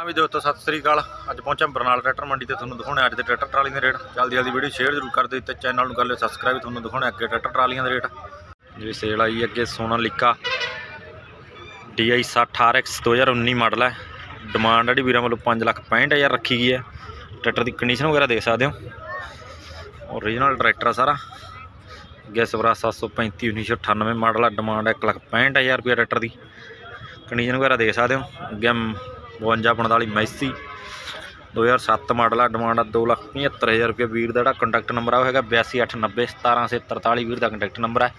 ਹਾਂ ਵੀ ਦੋਸਤੋ, ਸਤਿ ਸ੍ਰੀ ਅਕਾਲ। ਅੱਜ ਪਹੁੰਚਿਆ ਬਰਨਾਲ ਟਰੈਕਟਰ ਮੰਡੀ ਤੇ ਤੁਹਾਨੂੰ ਦਿਖਾਉਣੇ ਅੱਜ ਦੇ ਟਰੈਕਟਰ ਟਰਾਲੀ ਦੇ ਰੇਟ। ਜਲਦੀ ਜਲਦੀ ਵੀਡੀਓ ਸ਼ੇਅਰ ਜ਼ਰੂਰ ਕਰ ਦਿਓ ਤੇ ਚੈਨਲ ਨੂੰ ਕਰ ਲਿਓ ਸਬਸਕ੍ਰਾਈਬ ਤੁਹਾਨੂੰ ਦਿਖਾਉਣੇ ਅੱਗੇ ਟਰੈਕਟਰ ਟਰਾਲੀਆਂ ਦੇ ਰੇਟ। ਜਿਹੜੀ ਸੇਲ ਆਈ ਅੱਗੇ Sona Sonalika DI 60 RX 2019 model ਹੈ। ਡਿਮਾਂਡ ਜਿਹੜੀ ਵੀਰਾਂ ਵੱਲੋਂ 5 ਲੱਖ 65000 ਰੱਖੀ ਗਈ ਹੈ। ਟਰੈਕਟਰ ਦੀ ਕੰਡੀਸ਼ਨ ਵਗੈਰਾ ਦੇਖ ਸਕਦੇ ਹੋ। ਓਰੀਜਨਲ ਟਰੈਕਟਰ ਆ ਸਾਰਾ। ਅੱਗੇ ਸਵਰਾ 735 1998 ਮਾਡਲ ਆ। ਡਿਮਾਂਡ 1 ਲੱਖ 65000 ਰੁਪਏ ਟਰੈਕਟਰ ਦੀ। ਕੰਡੀਸ਼ਨ ਵਗੈਰਾ ਦੇਖ ਸਕਦੇ ਹੋ। ਅੱਗੇ 52 45 ਮੈਸੀ। 2007 ਮਾਡਲ ਆ ਡਿਮਾਂਡ ਆ 275000 ਰੁਪਏ ਵੀਰ ਦਾ ਜਿਹੜਾ ਕੰਟੈਕਟ ਨੰਬਰ ਆ ਉਹ ਹੈਗਾ 8289 17743 ਵੀਰ ਦਾ ਕੰਟੈਕਟ ਨੰਬਰ ਹੈ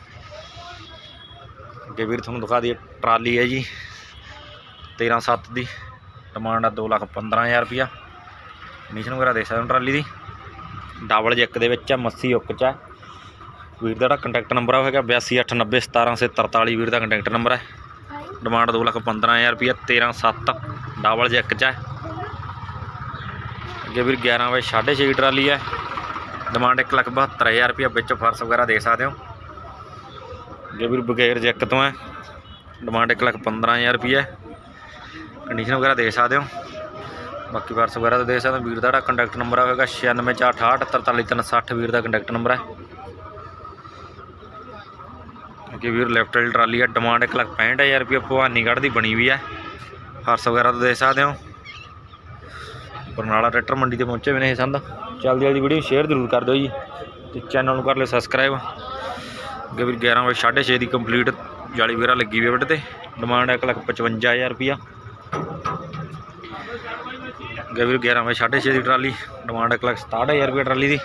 ਅੱਗੇ ਵੀਰ ਤੁਹਾਨੂੰ ਦਿਖਾ ਦਈਏ ਟਰਾਲੀ ਹੈ ਜੀ 137 ਦੀ ਡਿਮਾਂਡ ਆ 215000 ਰੁਪਿਆ ਕੰਡੀਸ਼ਨ ਵਗੈਰਾ ਦੇਖ ਸਕਦੇ ਹੋ ਟਰਾਲੀ ਦੀ। ਡਬਲ ਜੈਕ ਦੇ ਵਿੱਚ ਆ ਮੱਸੀ ਉੱਕ ਚ ਆ। ਵੀਰ ਦਾ ਜਿਹੜਾ ਕੰਟੈਕਟ ਨੰਬਰ ਆ ਉਹ ਹੈਗਾ 8289 17743 ਵੀਰ ਦਾ ਕੰਟੈਕਟ ਨੰਬਰ ਹੈ ਡਿਮਾਂਡ 215000 ਰੁਪਿਆ 137 ਡਬਲ ਜੈਕ ਚ ਹੈ। ਅੱਗੇ ਵੀਰ 11 ਵਜੇ 6.5 ਦੀ ਟਰਾਲੀ ਹੈ। ਡਿਮਾਂਡ 172000 ਰੁਪਿਆ ਵਿੱਚ ਫਰਸ ਵਗੈਰਾ ਦੇ ਸਕਦੇ ਹੋ। ਅੱਗੇ ਵੀਰ ਬਗੈਰ ਜੈਕ ਤੋਂ ਹੈ। ਡਿਮਾਂਡ 115000 ਰੁਪਿਆ ਕੰਡੀਸ਼ਨ ਵਗੈਰਾ ਦੇ ਸਕਦੇ ਹੋ। ਬਾਕੀ ਫਰਸ ਵਗੈਰਾ ਤਾਂ ਦੇ ਸਕਦੇ ਹੋ। ਵੀਰ ਦਾ ਜਿਹੜਾ ਕੰਟੈਕਟ ਨੰਬਰ ਹੋਵੇਗਾ 9648644360 ਵੀਰ ਦਾ ਕੰਟੈਕਟ ਨੰਬਰ ਹੈ। ਅੱਗੇ ਵੀਰ ਲੈਫਟ ਵਾਲੀ ਟਰਾਲੀ ਹੈ। ਡਿਮਾਂਡ 165000 ਰੁਪਏ ਭਵਾਨੀਗੜ੍ਹ ਦੀ ਬਣੀ ਵੀ ਹੈ। ਹਰਸ ਵਗੈਰਾ ਤਾਂ ਦੇਖ ਸਕਦੇ ਹੋ। ਬਰਨਾਲਾ ਟਰੈਕਟਰ ਮੰਡੀ ਤੇ ਪਹੁੰਚੇ ਹੋਏ ਨੇ ਇਹ ਸੰਦ। ਜਲਦੀ ਜਲਦੀ ਵੀਡੀਓ ਸ਼ੇਅਰ ਜ਼ਰੂਰ ਕਰ ਦਿਓ ਜੀ ਤੇ ਚੈਨਲ ਨੂੰ ਕਰ ਲਿਓ ਸਬਸਕ੍ਰਾਈਬ ਅੱਗੇ ਵੀਰ 11 ਵਜੇ 6:30 ਦੀ ਕੰਪਲੀਟ ਜਾਲੀ ਵਗੈਰਾ ਲੱਗੀ ਹੋਈ ਹੈ ਬੇਟੇ ਤੇ ਡਿਮਾਂਡ 155000 ਰੁਪਿਆ ਅੱਗੇ ਵੀਰ 11 ਵਜੇ 6:30 ਦੀ ਟਰਾਲੀ ਡਿਮਾਂਡ 167000 ਰੁਪਏ ਟਰਾਲੀ ਦੀ।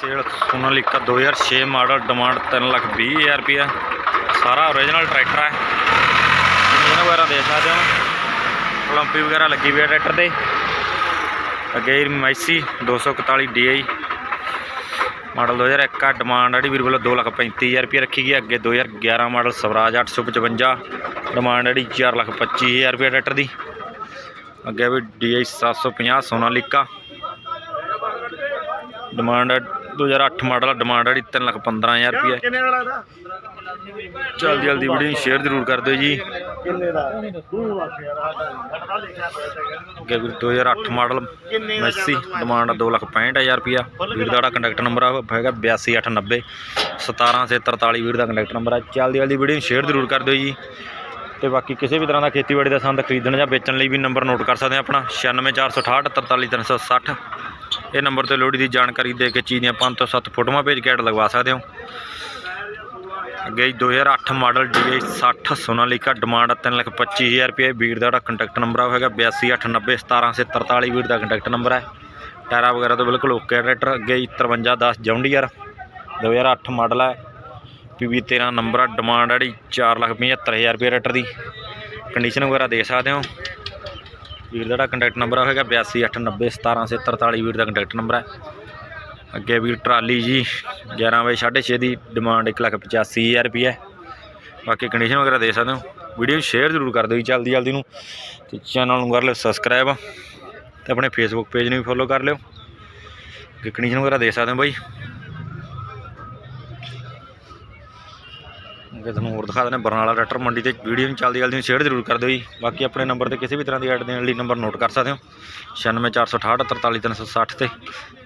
ਸੇਲ ਸੋਨਾਲੀਕਾ 2006 ਮਾਡਲ ਡਿਮਾਂਡ 320000 ਰੁਪਿਆ ਸਾਰਾ ਓਰੀਜਨਲ ਟਰੈਕਟਰ ਹੈ। ਇੰਜਨ ਵਗੈਰਾ ਦੇਖ ਸਕਦੇ ਹੋ। ਲੰਪੀ ਵਗੈਰਾ ਲੱਗੀ ਹੋਈ ਹੈ ਟਰੈਕਟਰ ਤੇ। ਅੱਗੇ ਮੈਸੀ 241 DI ਮਾਡਲ 2001 ਆ ਡਿਮਾਂਡ ਜਿਹੜੀ ਵੀਰ ਵੱਲੋਂ 235000 ਰੁਪਏ ਰੱਖੀ ਗਈ ਹੈ। ਅੱਗੇ 2011 ਮਾਡਲ ਸਵਰਾਜ 855 ਡਿਮਾਂਡ ਜਿਹੜੀ 425000 ਰੁਪਏ ਟਰੈਕਟਰ ਦੀ। ਅੱਗੇ ਵੀ DI 750 Sonalika. Demand 2008 model demand ਜਿਹੜੀ 315000 ਰੁਪਏ ਕਿੰਨੇ ਦਾ ਲੱਗਦਾ ਜਲਦੀ ਜਲਦੀ ਵੀਡੀਓ ਨੂੰ ਸ਼ੇਅਰ ਜ਼ਰੂਰ ਕਰ ਦਿਓ ਜੀ। ਕਿੰਨੇ ਦਾ? 2 ਲੱਖ ਯਾਰ ਘਟਦਾ ਲਿਖਿਆ ਪਿਆ ਸੀਗਾ ਅੱਗੇ ਵੀਰ 2008 ਮਾਡਲ ਦਾ ਮੈਸੀ ਡਿਮਾਂਡ 265000 ਰੁਪਿਆ ਵੀਰ ਦਾ ਕੰਟੈਕਟ ਨੰਬਰ ਆ ਹੈਗਾ 8289 17743 ਵੀਰ ਦਾ ਕੰਟੈਕਟ ਨੰਬਰ ਆ। ਜਲਦੀ ਜਲਦੀ ਵੀਡੀਓ ਨੂੰ ਸ਼ੇਅਰ ਜ਼ਰੂਰ ਕਰ ਦਿਓ ਜੀ। ਤੇ ਬਾਕੀ ਕਿਸੇ ਵੀ ਤਰ੍ਹਾਂ ਦਾ ਖੇਤੀਬਾੜੀ ਦਾ ਸੰਦ ਖਰੀਦਣ ਜਾਂ ਵੇਚਣ ਲਈ ਵੀ ਨੰਬਰ ਨੋਟ ਕਰ ਸਕਦੇ ਆ ਆਪਣਾ। 96468 43360 ਇਹ ਨੰਬਰ ਤੇ ਲੋੜੀ ਦੀ ਜਾਣਕਾਰੀ ਦੇ ਕੇ ਚੀਜ਼ ਦੀਆਂ 5 ਤੋਂ 7 ਫੋਟੋਆਂ ਭੇਜ ਕੇ ਐਡ ਲਗਵਾ ਸਕਦੇ ਹੋ। ਅੱਗੇ ਜੀ 2008 ਮਾਡਲ DI 60 ਸੋਨਾਲੀਕਾ ਡਿਮਾਂਡ 325000 ਰੁਪਏ। ਵੀਰ ਦਾ ਜਿਹੜਾ ਕੰਟੈਕਟ ਨੰਬਰ ਆ ਉਹ ਹੈਗਾ 8289 17743 ਵੀਰ ਦਾ ਕੰਟੈਕਟ ਨੰਬਰ ਹੈ ਟਾਇਰਾਂ ਵਗੈਰਾ ਤੋਂ ਬਿਲਕੁਲ ਓਕੇ ਹੈ ਟਰੈਕਟਰ ਅੱਗੇ ਜੀ 5310 ਜੌਂਡੀਅਰ 2008 ਮਾਡਲ ਹੈ PB 13 ਨੰਬਰ ਆ। ਡਿਮਾਂਡ ਜਿਹੜੀ 475000 ਰੁਪਏ ਟਰੈਕਟਰ ਦੀ। ਕੰਡੀਸ਼ਨ ਵਗੈਰਾ ਦੇ ਸਕਦੇ ਹੋ। ਵੀਰ ਦਾ ਜਿਹੜਾ ਕੰਟੈਕਟ ਨੰਬਰ ਆ, ਉਹ ਹੈਗਾ 8289 17743 ਵੀਰ ਦਾ ਕੰਟੈਕਟ ਨੰਬਰ ਹੈ ਅੱਗੇ ਵੀਰ ਟਰਾਲੀ ਜੀ 11 ਵਜੇ 6:30 ਦੀ ਡਿਮਾਂਡ 185000 ਰੁਪਏ ਬਾਕੀ ਕੰਡੀਸ਼ਨ ਵਗੈਰਾ ਦੇ ਸਕਦੇ ਹੋ। ਵੀਡੀਓ ਸ਼ੇਅਰ ਜ਼ਰੂਰ ਕਰ ਦਿਓ ਜੀ ਜਲਦੀ ਜਲਦੀ ਨੂੰ। ਤੇ ਚੈਨਲ ਨੂੰ ਕਰ ਲਿਓ ਸਬਸਕ੍ਰਾਈਬ ਤੇ ਆਪਣੇ ਫੇਸਬੁੱਕ ਪੇਜ ਨੂੰ ਵੀ ਫੋਲੋ ਕਰ ਲਿਓ। ਕਿ ਕੰਡੀਸ਼ਨ ਵਗੈਰਾ ਦੇ ਸਕਦੇ ਹੋ ਬਾਈ। ਅੱਗੇ ਤੁਹਾਨੂੰ ਹੋਰ ਦਿਖਾ ਦਿੰਦੇ ਬਰਨਾਲਾ ਟਰੈਕਟਰ ਮੰਡੀ ਤੇ ਵੀਡੀਓ ਨੂੰ ਚੱਲਦੀ, ਜਲਦੀ ਸ਼ੇਅਰ ਜ਼ਰੂਰ ਕਰ ਦਿਓ ਜੀ। ਬਾਕੀ ਆਪਣੇ ਨੰਬਰ ਤੇ ਕਿਸੇ ਵੀ ਤਰ੍ਹਾਂ ਦੀ ਐਡ ਦੇਣ ਲਈ ਨੰਬਰ ਨੋਟ ਕਰ ਸਕਦੇ ਹੋ। 9646 43360 ਤੇ।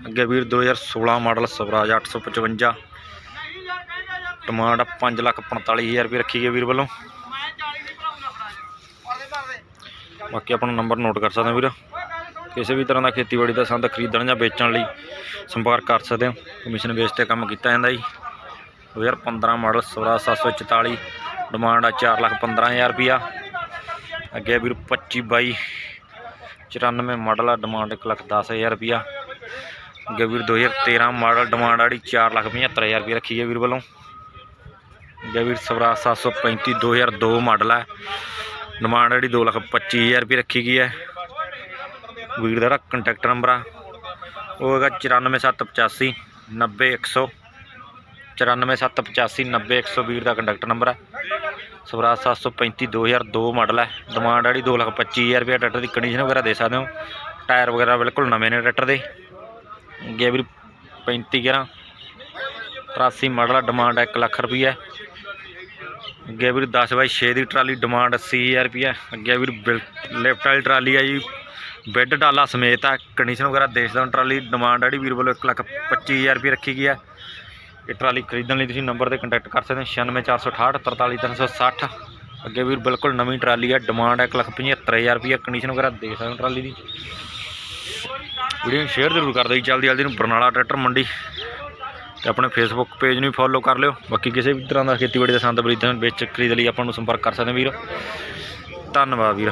ਅੱਗੇ ਵੀਰ 2016 ਮਾਡਲ ਸਵਰਾਜ 855 ਡਿਮਾਂਡ 545000 ਰੁਪਏ ਰੱਖੀ ਗਈ ਵੀਰ ਵੱਲੋਂ। ਬਾਕੀ ਆਪਣਾ ਨੰਬਰ ਨੋਟ ਕਰ ਸਕਦੇ ਹੋ ਵੀਰ। ਕਿਸੇ ਵੀ ਤਰ੍ਹਾਂ ਦਾ ਖੇਤੀਬਾੜੀ ਦਾ ਸੰਦ ਖਰੀਦਣ ਜਾਂ ਵੇਚਣ ਲਈ ਸੰਪਰਕ ਕਰ ਸਕਦੇ ਹੋ। ਕਮਿਸ਼ਨ ਬੇਸ ਤੇ ਕੰਮ ਕੀਤਾ ਜਾਂਦਾ ਜੀ। 2015 ਮਾਡਲ ਸਵਰਾਜ 744 ਡਿਮਾਂਡ ਆ 415000 ਰੁਪਿਆ ਅੱਗੇ ਵੀਰ 25 ਬਾਈ 94 ਮਾਡਲ ਆ ਡਿਮਾਂਡ 110000 ਰੁਪਿਆ ਅੱਗੇ ਵੀਰ 2013 ਮਾਡਲ ਡਿਮਾਂਡ ਆੜੀ 475000 ਰੁਪਏ ਰੱਖੀ ਹੈ ਵੀਰ ਵੱਲੋਂ। ਅੱਗੇ ਵੀਰ ਸਵਰਾਜ 735 2002 ਮਾਡਲ ਹੈ ਡਿਮਾਂਡ ਆੜੀ 225000 ਰੁਪਏ ਰੱਖੀ ਗਈ ਹੈ ਵੀਰ ਦਾ ਜਿਹੜਾ ਕੰਟੈਕਟ ਨੰਬਰ ਆ, ਉਹ ਹੈਗਾ 94785 90100 94785 90100 ਵੀਰ ਦਾ ਕੰਡਕਟਰ ਨੰਬਰ ਹੈ। ਸਵਰਾਜ 735 2002 ਮਾਡਲ ਹੈ। ਡਿਮਾਂਡ ਆੜੀ 225000 ਰੁਪਏ ਟਰੈਕਟਰ ਦੀ ਕੰਡੀਸ਼ਨ ਵਗੈਰਾ ਦੇ ਸਕਦੇ ਹੋ। ਟਾਇਰ ਵਗੈਰਾ ਬਿਲਕੁਲ ਨਵੇਂ ਨੇ ਟਰੈਕਟਰ ਦੇ। ਅੱਗੇ ਵੀਰ 35 11 83 ਮਾਡਲ ਡਿਮਾਂਡ 1 ਲੱਖ ਰੁਪਈਆ ਅੱਗੇ ਵੀਰ 10 ਬਾਈ 6 ਦੀ ਟਰਾਲੀ ਡਿਮਾਂਡ 80000 ਰੁਪਈਆ ਅੱਗੇ ਵੀਰ ਲਿਫਟ ਵਾਲੀ ਟਰਾਲੀ ਆ ਜੀ। ਬੈੱਡ ਡਾਲਾ ਸਮੇਤ ਆ ਕੰਡੀਸ਼ਨ ਵਗੈਰਾ ਦੇਸ਼ ਦਾ ਟਰਾਲੀ। ਡਿਮਾਂਡ ਆੜੀ ਵੀਰ ਵੱਲੋਂ 1 ਲੱਖ 25000 ਰੁਪਏ ਰੱਖੀ ਗਈ ਹੈ। ਇਹ ਟਰਾਲੀ ਖਰੀਦਣ ਲਈ ਤੁਸੀਂ ਨੰਬਰ ਤੇ ਕੰਟੈਕਟ ਕਰ ਸਕਦੇ ਹੋ। 96468 43360 ਅੱਗੇ ਵੀਰ ਬਿਲਕੁਲ ਨਵੀਂ ਟਰਾਲੀ ਹੈ। ਡਿਮਾਂਡ ਹੈ 175000 ਰੁਪਏ ਕੰਡੀਸ਼ਨ ਵਗੈਰਾ ਦੇਖ ਸਕਦੇ ਹੋ ਟਰਾਲੀ ਦੀ। ਵੀਡੀਓ ਨੂੰ ਸ਼ੇਅਰ ਜ਼ਰੂਰ ਕਰ ਦਿਓ ਜੀ। ਜਲਦੀ ਜਲਦੀ ਨੂੰ ਬਰਨਾਲਾ ਟਰੈਕਟਰ ਮੰਡੀ ਤੇ ਆਪਣੇ ਫੇਸਬੁੱਕ ਪੇਜ ਨੂੰ ਵੀ ਫੋਲੋ ਕਰ ਲਿਓ। ਬਾਕੀ ਕਿਸੇ ਵੀ ਤਰ੍ਹਾਂ ਦਾ ਖੇਤੀਬਾੜੀ ਦਾ ਸੰਦ ਬਰੀਦਾਂ ਵਿੱਚ ਖਰੀਦ ਲਈ ਆਪਾਂ ਨੂੰ ਸੰਪਰਕ ਕਰ ਸਕਦੇ ਵੀਰ। ਧੰਨਵਾਦ ਵੀਰ।